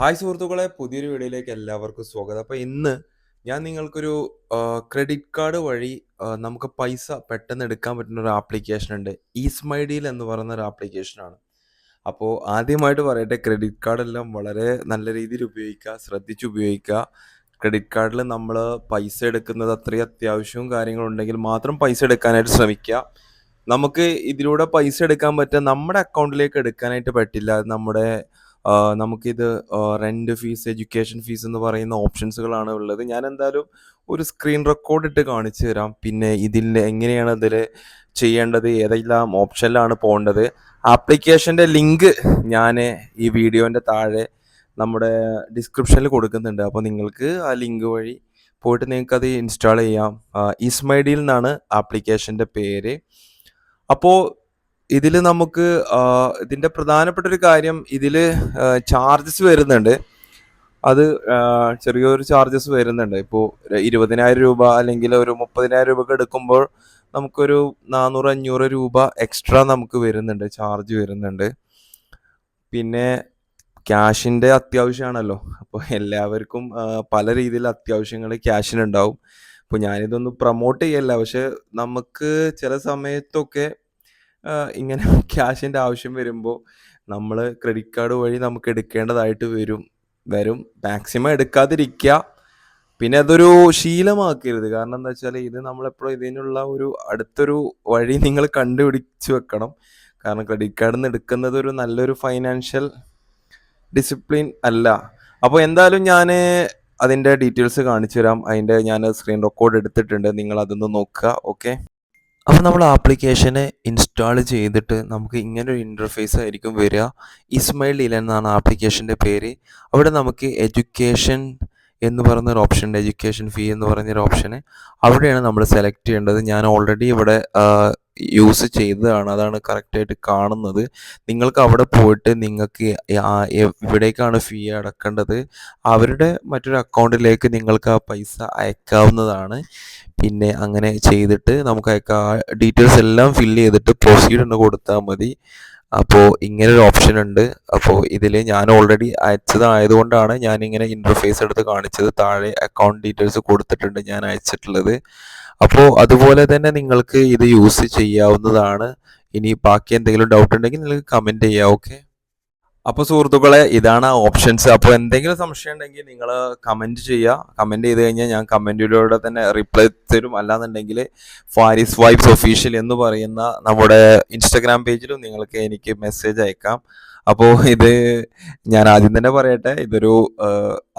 Hi സുഹൃത്തുക്കളെ പുതിയൊരു വീഡിയോയിലേക്ക് എല്ലാവർക്കും സ്വാഗതം. അപ്പോൾ ഇന്ന് ഞാൻ നിങ്ങൾക്കൊരു ക്രെഡിറ്റ് കാർഡ് വഴി നമുക്ക് പൈസ പെട്ടെന്ന് എടുക്കാൻ പറ്റുന്ന ഒരു ആപ്ലിക്കേഷൻ ഉണ്ട്. ഈസ്മൈഡിയിൽ എന്ന് പറയുന്ന ഒരു ആപ്ലിക്കേഷനാണ് അപ്പോൾ ആദ്യമായിട്ട് പറയട്ടെ ക്രെഡിറ്റ് കാർഡെല്ലാം വളരെ നല്ല രീതിയിൽ ഉപയോഗിക്കുക ശ്രദ്ധിച്ച് ഉപയോഗിക്കുക. ക്രെഡിറ്റ് കാർഡിൽ നമ്മൾ പൈസ എടുക്കുന്നത് അത്രയും അത്യാവശ്യവും കാര്യങ്ങളുണ്ടെങ്കിൽ മാത്രം പൈസ എടുക്കാനായിട്ട് ശ്രമിക്കുക. നമുക്ക് ഇതിലൂടെ പൈസ എടുക്കാൻ പറ്റുക നമ്മുടെ അക്കൗണ്ടിലേക്ക് എടുക്കാനായിട്ട് പറ്റില്ല. നമ്മുടെ നമുക്കിത് റെന്റ് ഫീസ് എഡ്യൂക്കേഷൻ ഫീസ് എന്ന് പറയുന്ന ഓപ്ഷൻസുകളാണ് ഉള്ളത്. ഞാൻ എന്തായാലും ഒരു സ്ക്രീൻ റെക്കോർഡ് ഇട്ട് കാണിച്ചു തരാം. പിന്നെ ഇതിൽ എങ്ങനെയാണ് ഇതിൽ ചെയ്യേണ്ടത് ഏതെല്ലാം ഓപ്ഷനിലാണ് പോകേണ്ടത്. ആപ്ലിക്കേഷന്റെ ലിങ്ക് ഞാൻ ഈ വീഡിയോന്റെ താഴെ നമ്മുടെ ഡിസ്ക്രിപ്ഷനിൽ കൊടുക്കുന്നുണ്ട്. അപ്പോൾ നിങ്ങൾക്ക് ആ ലിങ്ക് വഴി പോയിട്ട് നിങ്ങൾക്ക് അത് ഇൻസ്റ്റാൾ ചെയ്യാം ഇസ്മൈഡിയിൽ നിന്നാണ് ആപ്ലിക്കേഷന്റെ പേര്. അപ്പോൾ ഇതിൽ നമുക്ക് ഇതിന്റെ പ്രധാനപ്പെട്ട ഒരു കാര്യം ഇതിൽ ചാർജസ് വരുന്നുണ്ട്. അത് ചെറിയൊരു ചാർജസ് വരുന്നുണ്ട്. ഇപ്പോൾ ഇരുപതിനായിരം രൂപ അല്ലെങ്കിൽ ഒരു മുപ്പതിനായിരം രൂപ എടുക്കുമ്പോൾ നമുക്കൊരു നാനൂറ് അഞ്ഞൂറ് രൂപ എക്സ്ട്രാ നമുക്ക് വരുന്നുണ്ട്. ചാർജ് വരുന്നുണ്ട്. പിന്നെ ക്യാഷിന്റെ അത്യാവശ്യമാണല്ലോ. അപ്പോൾ എല്ലാവർക്കും പല രീതിയിൽ അത്യാവശ്യങ്ങൾ ക്യാഷിനുണ്ടാവും അപ്പോൾ ഞാനിതൊന്നും പ്രൊമോട്ട് ചെയ്യല്ല. പക്ഷെ നമുക്ക് ചില സമയത്തൊക്കെ ഇങ്ങനെ ക്യാഷിന്റെ ആവശ്യം വരുമ്പോൾ നമ്മൾ ക്രെഡിറ്റ് കാർഡ് വഴി നമുക്ക് എടുക്കേണ്ടതായിട്ട് വരും. വരും. മാക്സിമം എടുക്കാതിരിക്കുക പിന്നെ അതൊരു ശീലമാക്കരുത്. കാരണം എന്താ വെച്ചാൽ ഇത് നമ്മളെപ്പോഴും ഇതിനുള്ള ഒരു അടുത്തൊരു വഴി നിങ്ങൾ കണ്ടുപിടിച്ച് വെക്കണം. കാരണം ക്രെഡിറ്റ് കാർഡിൽ നിന്ന് എടുക്കുന്നത് ഒരു നല്ലൊരു ഫൈനാൻഷ്യൽ ഡിസിപ്ലിൻ അല്ല. അപ്പോൾ എന്തായാലും ഞാൻ അതിന്റെ ഡീറ്റെയിൽസ് കാണിച്ചു തരാം അതിന്റെ ഞാൻ സ്ക്രീൻ റെക്കോർഡ് എടുത്തിട്ടുണ്ട്. നിങ്ങൾ അതൊന്ന് നോക്കുക. ഓക്കെ? അപ്പോൾ നമ്മൾ ആപ്ലിക്കേഷന് ഇൻസ്റ്റാൾ ചെയ്തിട്ട് നമുക്ക് ഇങ്ങനെ ഒരു ഇന്റർഫേസ് ആയിരിക്കും വരിക. ഇസ്മൈൽ ഇല എന്നാണ് ആപ്ലിക്കേഷന്റെ പേര്. അവിടെ നമുക്ക് എഡ്യൂക്കേഷൻ എന്ന് പറയുന്ന ഒരു ഓപ്ഷൻ ഉണ്ട്. എഡ്യൂക്കേഷൻ ഫീ എന്ന് പറയുന്ന ഒരു ഓപ്ഷന് അവിടെയാണ് നമ്മൾ സെലക്ട് ചെയ്യേണ്ടത്. ഞാൻ ഓൾറെഡി ഇവിടെ യൂസ് ചെയ്തതാണ് അതാണ് കറക്റ്റായിട്ട് കാണുന്നത്. നിങ്ങൾക്ക് അവിടെ പോയിട്ട് നിങ്ങൾക്ക് എവിടേക്കാണ് ഫീ അടക്കേണ്ടത്. അവരുടെ മറ്റൊരു അക്കൗണ്ടിലേക്ക് നിങ്ങൾക്ക് ആ പൈസ അയക്കാവുന്നതാണ്. പിന്നെ അങ്ങനെ ചെയ്തിട്ട് നമുക്ക് അയക്കാം. ഡീറ്റെയിൽസ് എല്ലാം ഫില്ല് ചെയ്തിട്ട് പ്രൊസീഡ് എന്ന് കൊടുത്താൽ മതി. അപ്പോൾ ഇങ്ങനെ ഒരു ഓപ്ഷൻ ഉണ്ട്. അപ്പോൾ ഇതിൽ ഞാൻ ഓൾറെഡി അയച്ചതായതുകൊണ്ടാണ് ഞാൻ ഇങ്ങനെ ഇന്റർഫേസ് എടുത്ത് കാണിച്ചത്. താഴെ അക്കൗണ്ട് ഡീറ്റെയിൽസ് കൊടുത്തിട്ടുണ്ട് ഞാൻ അയച്ചിട്ടുള്ളത്. അപ്പോൾ അതുപോലെ തന്നെ നിങ്ങൾക്ക് ഇത് യൂസ് ചെയ്യാവുന്നതാണ്. ഇനി ബാക്കി എന്തെങ്കിലും ഡൗട്ട് ഉണ്ടെങ്കിൽ നിങ്ങൾക്ക് കമന്റ് ചെയ്യാം ഓക്കെ അപ്പോൾ സുഹൃത്തുക്കളെ ഇതാണ് ഓപ്ഷൻസ് അപ്പോൾ എന്തെങ്കിലും സംശയം ഉണ്ടെങ്കിൽ നിങ്ങൾ കമന്റ് ചെയ്യുക. കമന്റ് ചെയ്ത് കഴിഞ്ഞാൽ ഞാൻ കമന്റിലൂടെ തന്നെ റിപ്ലൈ തരും. അല്ലാന്നുണ്ടെങ്കിൽ ഫാരിസ് വൈബ്സ് ഒഫീഷ്യൽ എന്ന് പറയുന്ന നമ്മുടെ ഇൻസ്റ്റഗ്രാം പേജിലും നിങ്ങൾക്ക് എനിക്ക് മെസ്സേജ് അയക്കാം. അപ്പോൾ ഇത് ഞാൻ ആദ്യം തന്നെ പറയട്ടെ ഇതൊരു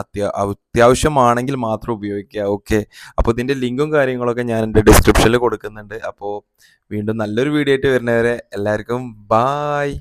അത്യാ അത്യാവശ്യമാണെങ്കിൽ മാത്രം ഉപയോഗിക്കുക. ഓക്കെ അപ്പോൾ ഇതിന്റെ ലിങ്കും കാര്യങ്ങളൊക്കെ ഞാൻ എന്റെ ഡിസ്ക്രിപ്ഷനിൽ കൊടുക്കുന്നുണ്ട്. അപ്പോൾ വീണ്ടും നല്ലൊരു വീഡിയോ ആയിട്ട് വരുന്നവരെ എല്ലാവർക്കും ബായ്